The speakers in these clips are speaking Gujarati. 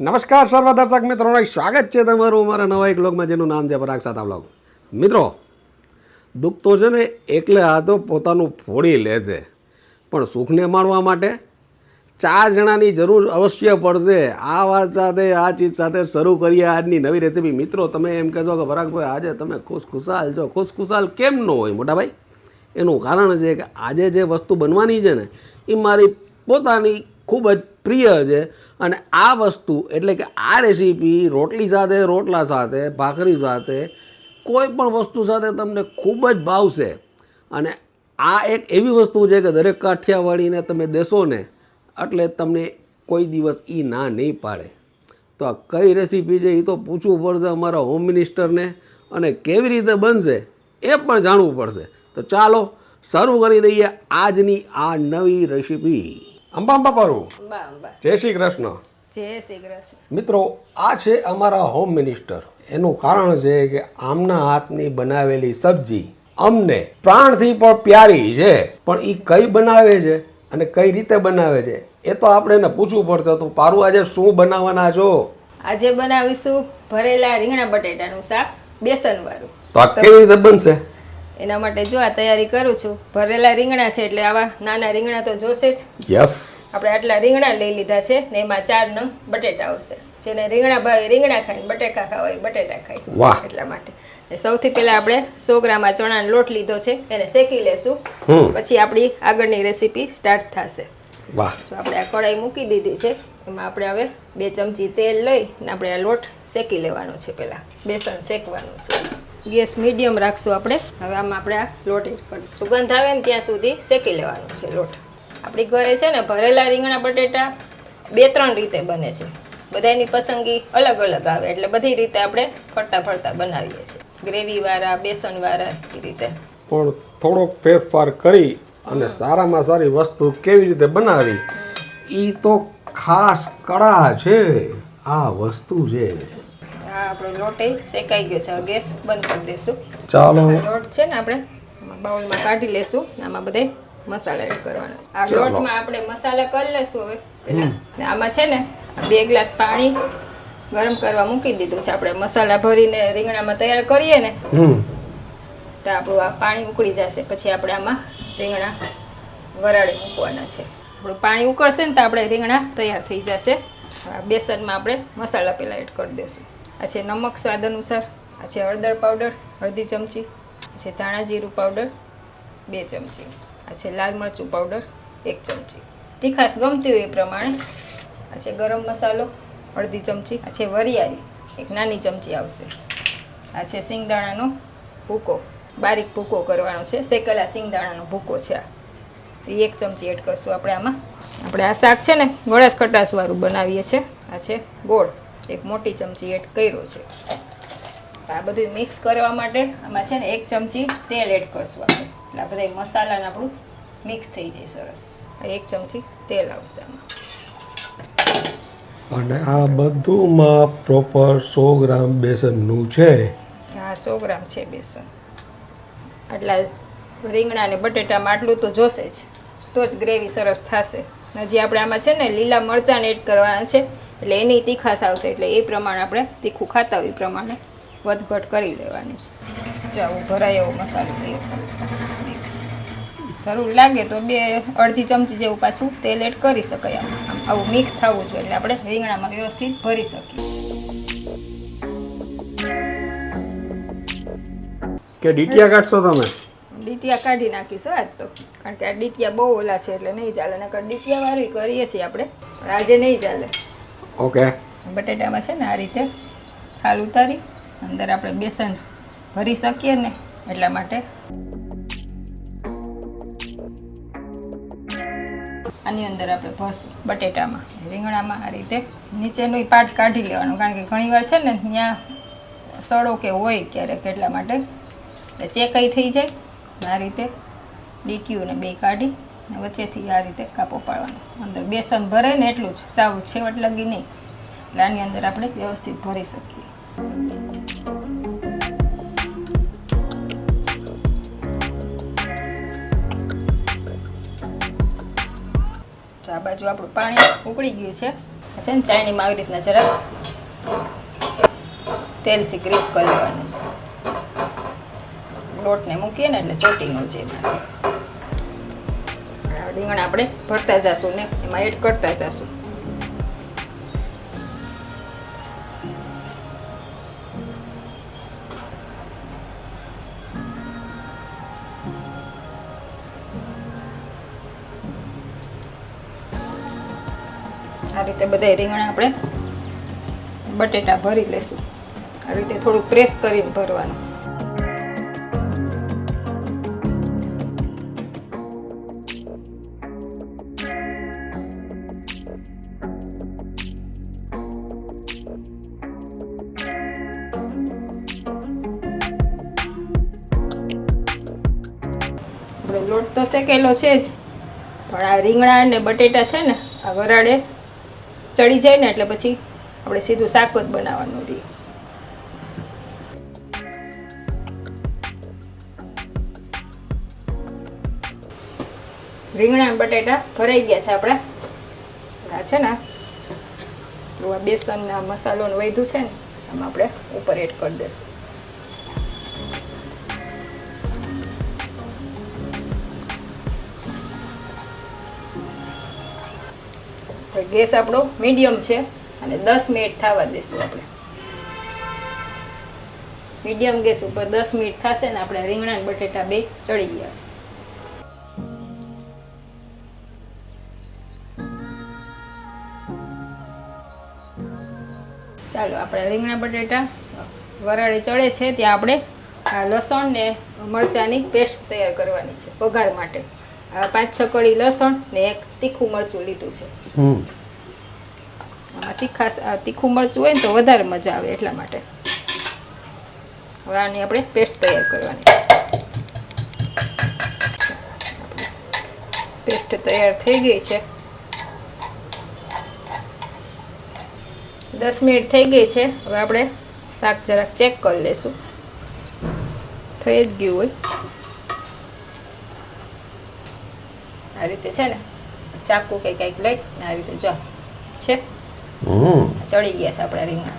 નમસ્કાર સર્વ દર્શક મિત્રોને સ્વાગત છે તમારું અમારા નવા એક લોકમાં જેનું નામ છે પરાગ સાતા બ્લોગ મિત્રો, દુઃખ તો છે ને, એકલે હાથો પોતાનું ફોડી લે છે. પણ સુખને માણવા માટે ચાર જણાની જરૂર અવશ્ય પડશે. આ વાત સાથે, આ ચીજ સાથે શરૂ કરીએ આજની નવી રેસીપી મિત્રો, તમે એમ કહેશો કે પરાગભાઈ આજે તમે ખુશખુશાલ છો. ખુશખુશાલ કેમ ન હોય મોટાભાઈ એનું કારણ છે કે આજે જે વસ્તુ બનવાની છે ને, એ મારી પોતાની ખૂબ જ પ્રિય છે. અને આ વસ્તુ એટલે કે આ રેસીપી રોટલી સાથે, રોટલા સાથે, ભાખરી સાથે કોઈ પણ વસ્તુ સાથે તમને ખૂબ જ ભાવશે. અને આ એક એવી વસ્તુ છે કે દરેક કાઠિયાવાડીને તમે દેશો ને એટલે તમને કોઈ દિવસ એ ના નહીં પાડે. તો આ કઈ રેસીપી છે એ તો પૂછવું પડશે અમારા હોમ મિનિસ્ટરને અને કેવી રીતે બનશે એ પણ જાણવું પડશે. તો ચાલો શરૂ કરી દઈએ આજની આ નવી રેસીપી અંબા અંબા પારું જય શ્રી કૃષ્ણ. જય શ્રી કૃષ્ણ. મિત્રો આ છે અમારા હોમ મિનિસ્ટર. એનું કારણ છે કે આમના હાથની બનાવેલી સબ્જી અમને પ્રાણથી પણ પ્યારી છે. પણ એ કઈ બનાવે છે અને કઈ રીતે બનાવે છે એ તો આપણે એને પૂછવું પડશે. તો પારુ આજે શું બનાવવાના છો? આજે બનાવીશું ભરેલા રીંગણા બટેટાનું શાક બેસન વાળું તો કેવી રીતે બનશે? એના માટે જો આ તૈયારી કરું છું. ભરેલા રીંગણા છે એટલે આવા નાના રીંગણા તો જોશે જ. યસ આપણે આટલા રીંગણા લઈ લીધા છે ને એમાં ચાર નંગ બટેટા આવશે. જેને રીંગણા ભાવે રીંગણા ખાય બટેકા ખાવા બટેટા ખાય. વાહ. એટલા માટે. સૌથી પહેલા આપણે સો ગ્રામમાં ચણાનો લોટ લીધો છે એને શેકી લેશું. પછી આપણી આગળની રેસીપી સ્ટાર્ટ થશે. વાહ. જો આપણે આ કઢાઈ મૂકી દીધી છે એમાં આપણે હવે બે ચમચી તેલ લઈ ને આપણે આ લોટ શેકી લેવાનો છે પહેલાં. બેસન શેકવાનું છે. ગેસ મીડિયમ રાખશું આપણે. હવે આમાં આપણે આ લોટ એડ કરીશું સુગંધ આવે ને ત્યાં સુધી શેકી લેવાનો છે લોટ. આપણી ઘરે છે ને ભરેલા રીંગણા બટેટા બે ત્રણ રીતે બને છે. બધાની પસંદગી અલગ અલગ આવે એટલે બધી રીતે આપણે ફરતા ફરતા બનાવીએ છીએ. ગ્રેવીવાળા બેસનવાળા એ રીતે. પણ થોડોક ફેરફાર કરી અને સારામાં સારી વસ્તુ કેવી રીતે બનાવી એ તો ખાસ કળા છે. આ વસ્તુ છે. આ આપણો લોટ એ શેકાઈ ગયો છે. ગેસ બંધ કરી દઈશું ચાલો. લોટ છે ને આપણે બાઉલમાં કાઢી લેશું આમાં બધે મસાલા એડ કરવાના છે. આ લોટમાં આપણે મસાલા કરી લેશું હવે. આમાં છે ને બે ગ્લાસ પાણી ગરમ કરવા મૂકી દીધું છે. આપણે મસાલા ભરીને રીંગણામાં તૈયાર કરીએ ને તો આપણું આ પાણી ઉકળી જશે. પછી આપણે આમાં રીંગણા વરાળે મૂકવાના છે. આપણું પાણી ઉકળશે ને તો આપણે રીંગણા તૈયાર થઈ જશે. બેસનમાં આપણે મસાલા પહેલાં એડ કરી દઈશું આ છે નમક સ્વાદ અનુસાર, આ છે હળદર પાવડર અડધી ચમચી, આ છે ધાણા જીરું પાવડર બે ચમચી, આ છે લાલ મરચું પાવડર એક ચમચી. તીખાશ ગમતી હોય એ પ્રમાણે, આ છે ગરમ મસાલો અડધી ચમચી, આ વરિયાળી, એક નાની ચમચી આવશે. આ છે સિંગદાણાનો ભૂકો, બારીક ભૂકો કરવાનો છે, શેકેલા સિંગદાણાનો ભૂકો છે આ. એ એક ચમચી એડ કરશું આપણે આમાં. આપણે આ શાક છે ને, ગળાશ કટાશવાળું બનાવીએ છીએ, આ છે ગોળ. એક મોટી ચમચી એડ કર્યો છે. આ બધું મિક્સ કરવા માટે આમાં છે ને એક ચમચી તેલ એડ કરશું આપણે. એટલે આ બધા મસાલાને આપણું મિક્સ થઈ જાય સરસ. એક ચમચી તેલ આવશે આમાં. અને આ બધુંમાં પ્રોપર સો ગ્રામ બેસનનું છે? હા સો ગ્રામ છે બેસન. આટલા રીંગણા ને બટેટામાં આટલું તો જોશે જ. તો જ ગ્રેવી સરસ થશે. હજી આપણે આમાં છે ને લીલા મરચાં એડ કરવાના છે. એટલે એની તીખાશ આવશે એટલે એ પ્રમાણે આપણે તીખું ખાતા હોય એ પ્રમાણે વધઘટ કરી લેવાની. જો ભરાય એવો મસાલો તૈયાર મિક્સ જરૂર લાગે તો બે અડધી ચમચી જેવું પાછું તેલ એડ કરી શકાય આમ. આમ આવું મિક્સ થવું જોઈએ એટલે આપણે રીંગણામાં વ્યવસ્થિત ભરી શકીએ. કે ડીટિયા કાઢશો તમે? ડીટિયા કાઢી નાખીશ આજ તો. કારણ કે આ ડીટિયા બહુ ઓલા છે એટલે નહીં ચાલે. નકર ડીટિયા વાળી કરીએ છીએ આપણે પણ આજે નહીં ચાલે. ઓકે બટેટામાં છે ને આ રીતે છાલ ઉતારી, અંદર આપણે બેસન ભરી શકીએ ને એટલા માટે. આની અંદર આપણે ભરશું બટેટામાં. રીંગણામાં આ રીતે નીચેનું પાટ કાઢી લેવાનું, કારણ કે ઘણીવાર છે ને ત્યાં સડો કે હોય ક્યારેક એટલા માટે. ચેકઈ થઈ જાય. આ રીતે ડીટીયુને બે કાઢી વચ્ચેથી આ રીતે કાપો પાડવાનો. અંદર બેસન ભરે ને એટલું જ. સાવ છેવટ લગી નહીં. એટલે આની અંદર આપણે વ્યવસ્થિત ભરી શકીએ. તો આ બાજુ આપણું પાણી ઉકળી ગયું છે. છે ને ચાયણીમાં આવી રીતના જરાક તેલથી ગ્રીસ કરી લેવાનું છે. લોટને મૂકીએ ને એટલે ચોટી ન જાય રીંગણ આપણે ભરતા જશું ને એમાં એડ કરતા જશું. આ રીતે બધા રીંગણા આપણે બટેટા ભરી લેશું. આ રીતે થોડું પ્રેસ કરીને ભરવાનું. લોટ તો શેકેલો છે જ. પણ આ રીંગણા અને બટેટા છે ને, આ વરાળે ચડી જાય ને એટલે પછી આપણે સીધું શાક જ બનાવવાનું રહીએ રીંગણા બટેટા ભરાઈ ગયા છે આપણે. આ છે ને બેસન ના મસાલો ને વધ્યું છે ને, આમાં આપણે ઉપર એડ કરી દઈશું. તો ગેસ આપણો મીડિયમ છે અને દસ મિનિટ થવા દઈશું આપણે. મીડિયમ ગેસ ઉપર દસ મિનિટ થશે ને આપણે રીંગણા બટેટા બે ચડી ગયા છે. ચાલો, આપણે રીંગણા બટેટા વરાળે ચડે છે. ત્યાં આપણે આ લસણ ને મરચાંની પેસ્ટ તૈયાર કરવાની છે વઘાર માટે. પાંચ છ કળી લસણ ને એક તીખું મરચું લીધું છે. આમાં તીખા તીખું મરચું હોય ને તો વધારે મજા આવે એટલા માટે. હવે આની આપણે પેસ્ટ તૈયાર કરવાની. પેસ્ટ તૈયાર થઈ ગઈ છે. દસ મિનિટ થઈ ગઈ છે. હવે આપણે શાક જરાક ચેક કરી લઈશું થઈ જ ગયું હોય. આ રીતે છે ને ચાકુ કંઈ કંઈક લઈ આ રીતે જો છે? ચડી ગયા છે આપણા રીંગણા.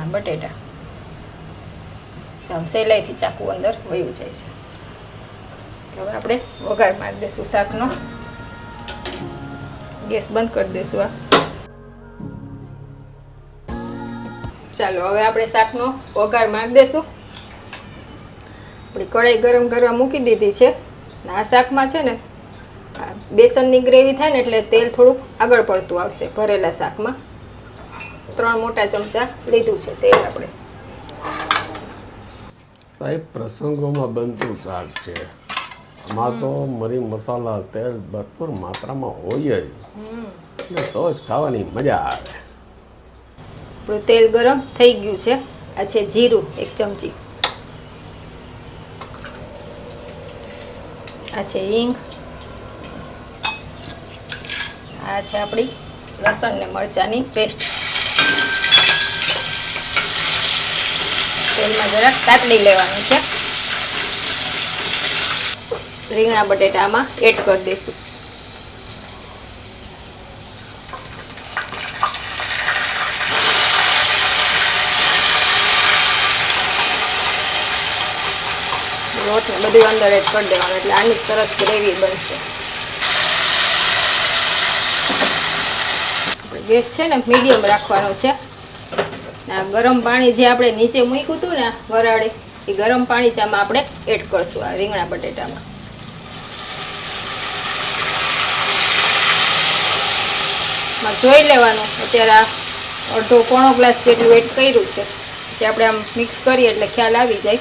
આ બટેટા. આમ સહેલાઈથી ચાકુ અંદર વયું જાય છે. હવે આપણે વઘાર મારી દઈશું શાકનો. ગેસ બંધ કરી દઈશું આ. ચાલો હવે આપણે શાકનો વઘાર મારી દઈશું. આપણી કઢાઈ ગરમ કરવા મૂકી દીધી છે. આ શાકમાં છે ને બેસનની ગ્રેવી થાય ને એટલે તેલ થોડુંક આગળ પડતું આવશે ભરેલા શાકમાં. ત્રણ મોટા ચમચા લીધું છે તેલ આપણે. સાહેબ પ્રસંગોમાં બનતું શાક છે. આમાં તો મરી મસાલા તેલ ભરપૂર માત્રામાં હોય જ. એટલે તો જ ખાવાની મજા આવે. આપણું તેલ ગરમ થઈ ગયું છે. આ છે જીરું એક ચમચી. આ છે હિંગ. આ છે આપણી લસણ ને મરચાંની પેસ્ટ. તેલમાં જરાક તાતડી લેવાનું છે. રીંગણા બટેટામાં એડ કરી દઈશું. લોટ બધું અંદર એડ કરી દેવાનું, એટલે આની સરસ ગ્રેવી બનશે. ગેસ છે ને મીડિયમ રાખવાનો છે. આ ગરમ પાણી જે આપણે નીચે મૂક્યું હતું ને વરાળે, એ ગરમ પાણી આમાં આપણે એડ કરશું આ રીંગણા બટેટામાં. જોઈ લેવાનું, અત્યારે આ અડધો પોણો ગ્લાસ જેટલું એડ કર્યું છે. જે આપણે આમ મિક્સ કરીએ એટલે ખ્યાલ આવી જાય.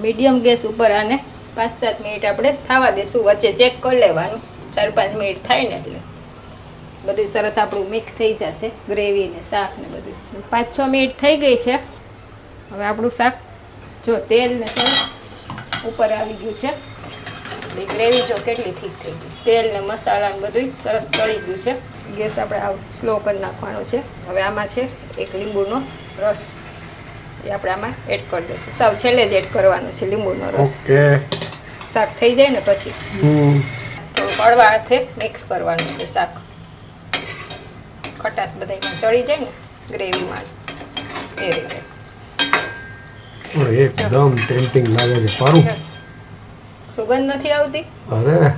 મીડિયમ ગેસ ઉપર આને પાંચ સાત મિનિટ આપણે થવા દઈશું વચ્ચે ચેક કરી લેવાનું. ચાર પાંચ મિનિટ થાય ને એટલે. બધું સરસ આપણું મિક્સ થઈ જશે. ગ્રેવી ને શાક ને બધું. પાંચ છ મિનિટ થઈ ગઈ છે. હવે આપણું શાક જો તેલ ને સરસ ઉપર આવી ગયું છે. ગ્રેવી જો કેટલી થીક થઈ ગઈ. તેલ ને મસાલા ને બધું સરસ ચડી ગયું છે. ગેસ આપણે આ સ્લો કરી નાખવાનો છે. હવે આમાં છે એક લીંબુનો રસ. એ આપણે આમાં એડ કરી દઈશું. સાવ છેલ્લે જ એડ કરવાનું છે લીંબુનો રસ. ઓકે. શાક થઈ જાય ને પછી. થોડુંક હળવા હાથે મિક્સ કરવાનું છે શાક. ખટાશ બધામાં ચડી જાય ને ગ્રેવીમાં. એ રીતે. એકદમ ટેમ્પટિંગ લાગે છે. પારું. સુગંધ નથી આવતી? અરે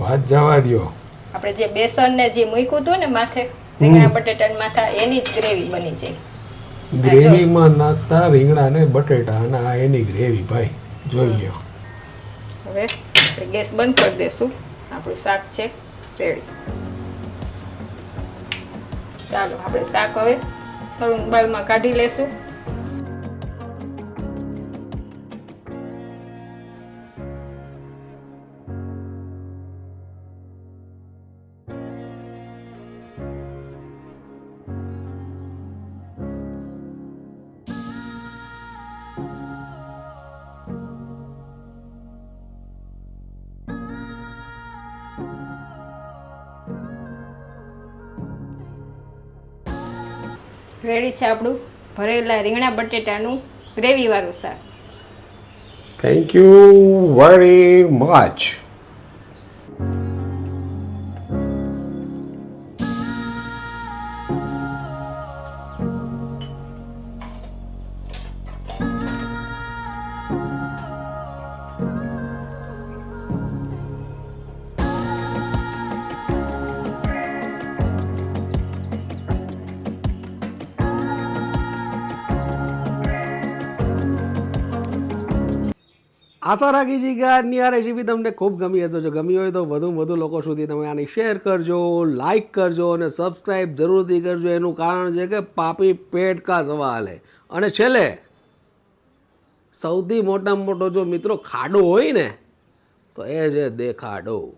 વાત જવા દ્યો. આપણે જે બેસન ને જે મૂક્યું હતું ને માથે રીંગણા બટેટા માથા એની જ ગ્રેવી બની જાય. ગ્રેવીમાં નાખતા રીંગણા ને બટેટા અને આ એની ગ્રેવી ભાઈ જોઈ લ્યો. હવે ગેસ બંધ કરી દઈશું આપણું શાક છે રેડી. ચાલો આપણે શાક હવે સળું બાઉલમાં કાઢી લેશું. રેડી છે આપણું ભરેલા રીંગણા બટેટાનું ગ્રેવીવાળું શાક. થેન્ક યુ વેરી મચ આશા રાખી છીએ કે આજની આ રેસીપી તમને ખૂબ ગમી હશે. જો ગમી હોય તો વધુ વધુ લોકો સુધી તમે આને શેર કરજો લાઇક કરજો અને સબસ્ક્રાઈબ જરૂરથી કરજો. એનું કારણ છે કે પાપી પેટ કા સવાલ હે. અને છેલ્લે, સૌથી મોટામાં મોટો જો મિત્રો ખાડો હોય ને, તો એ છે દેખાડો.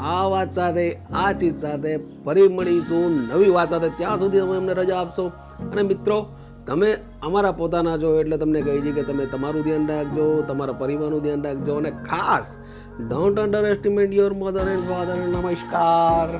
આ વાત સાથે, આ ચીજ સાથે ફરી મળીશું નવી વાત સાથે. ત્યાં સુધી તમે અમને રજા આપશો. અને મિત્રો તમે અમારા પોતાના છો એટલે તમને કહી છે કે તમે તમારું ધ્યાન રાખજો, તમારા પરિવારનું ધ્યાન રાખજો અને ખાસ don't underestimate your mother and father નમસ્કાર.